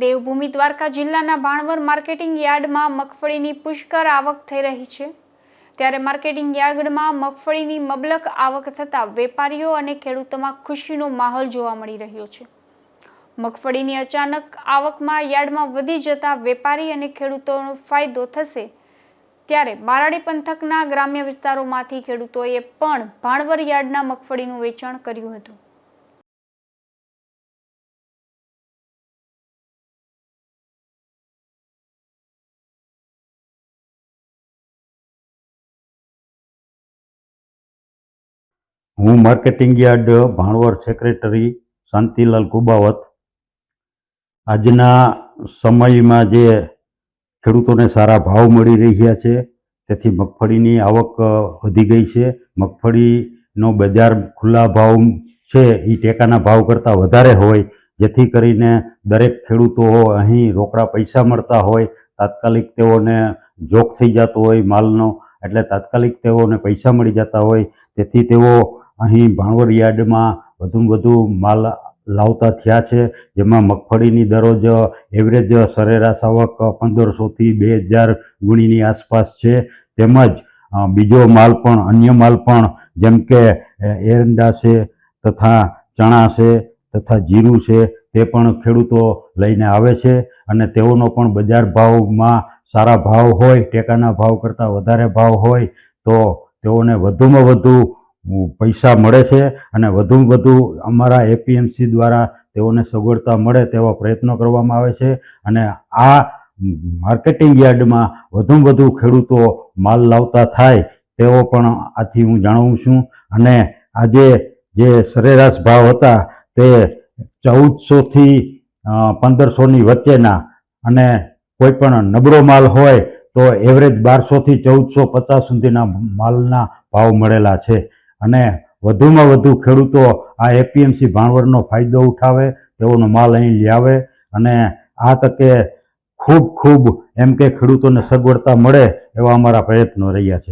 દેવભૂમિ દ્વારકા જિલ્લાના ભાણવર માર્કેટિંગ યાર્ડમાં મગફળીની પુષ્કળ આવક થઈ રહી છે. ત્યારે માર્કેટિંગ યાર્ડમાં મગફળીની મબલક આવક થતાં વેપારીઓ અને ખેડૂતોમાં ખુશીનો માહોલ જોવા મળી રહ્યો છે. મગફળીની અચાનક આવકમાં યાર્ડમાં વધી જતા વેપારી અને ખેડૂતોનો ફાયદો થશે ત્યારે બારાડી પંથકના ગ્રામ્ય વિસ્તારોમાંથી ખેડૂતોએ પણ ભાણવર યાર્ડના મગફળીનું વેચાણ કર્યું હતું. હું marketing yard Bhanvad secretary Shantilal Kubavat. આજના સમયમાં જે ખેડૂતોને સારા ભાવ મળી રહ્યા છે, તેથી મગફળીની આવક વધી ગઈ છે. મગફળીનો બજાર ખુલ્લા ભાવ છે એ ટેકાના ભાવ કરતાં વધારે હોય, જેથી કરીને દરેક ખેડૂતો અહીં રોકડા પૈસા મળતા હોય, તાત્કાલિક તેઓને જોખ થઈ જતો હોય માલનો, એટલે તાત્કાલિક તેઓને પૈસા મળી જતા હોય, તેથી તેઓ અહીં ભાણવર યાર્ડમાં વધુમાં વધુ માલ લાવતા થયા છે, જેમાં મગફળીની દરરોજ એવરેજ સરેરાશ આવક પંદરસોથી બે હજાર ગુણીની આસપાસ છે. તેમજ બીજો માલ પણ, અન્ય માલ પણ, જેમ કે એરંડા છે તથા ચણા છે તથા જીરું છે, તે પણ ખેડૂતો લઈને આવે છે અને તેઓનો પણ બજાર ભાવમાં સારા ભાવ હોય, ટેકાના ભાવ કરતાં વધારે ભાવ હોય, તો તેઓને વધુમાં વધુ પૈસા મળે છે અને વધુ વધુ અમારા એપીએમસી દ્વારા તેઓને સગવડતા મળે તેવા પ્રયત્નો કરવામાં આવે છે અને આ માર્કેટિંગ યાર્ડમાં વધુ વધુ ખેડૂતો માલ લાવતા થાય તેવો પણ આથી હું જાણવું છું. અને આજે જે સરેરાશ ભાવ હતા તે ચૌદસોથી પંદરસોની વચ્ચેના અને કોઈ પણ નબળો માલ હોય તો એવરેજ બારસોથી ચૌદસો પચાસ સુધીના માલના ભાવ મળેલા છે. અને વધુમાં વધુ ખેડૂતો આ એપીએમસી ભાણવરનો ફાયદો ઉઠાવે, તેઓનો માલ અહીં લાવે અને આ તકે ખૂબ ખૂબ એમ કે ખેડૂતોને સગવડતા મળે એવા અમારા પ્રયત્નો રહ્યા છે.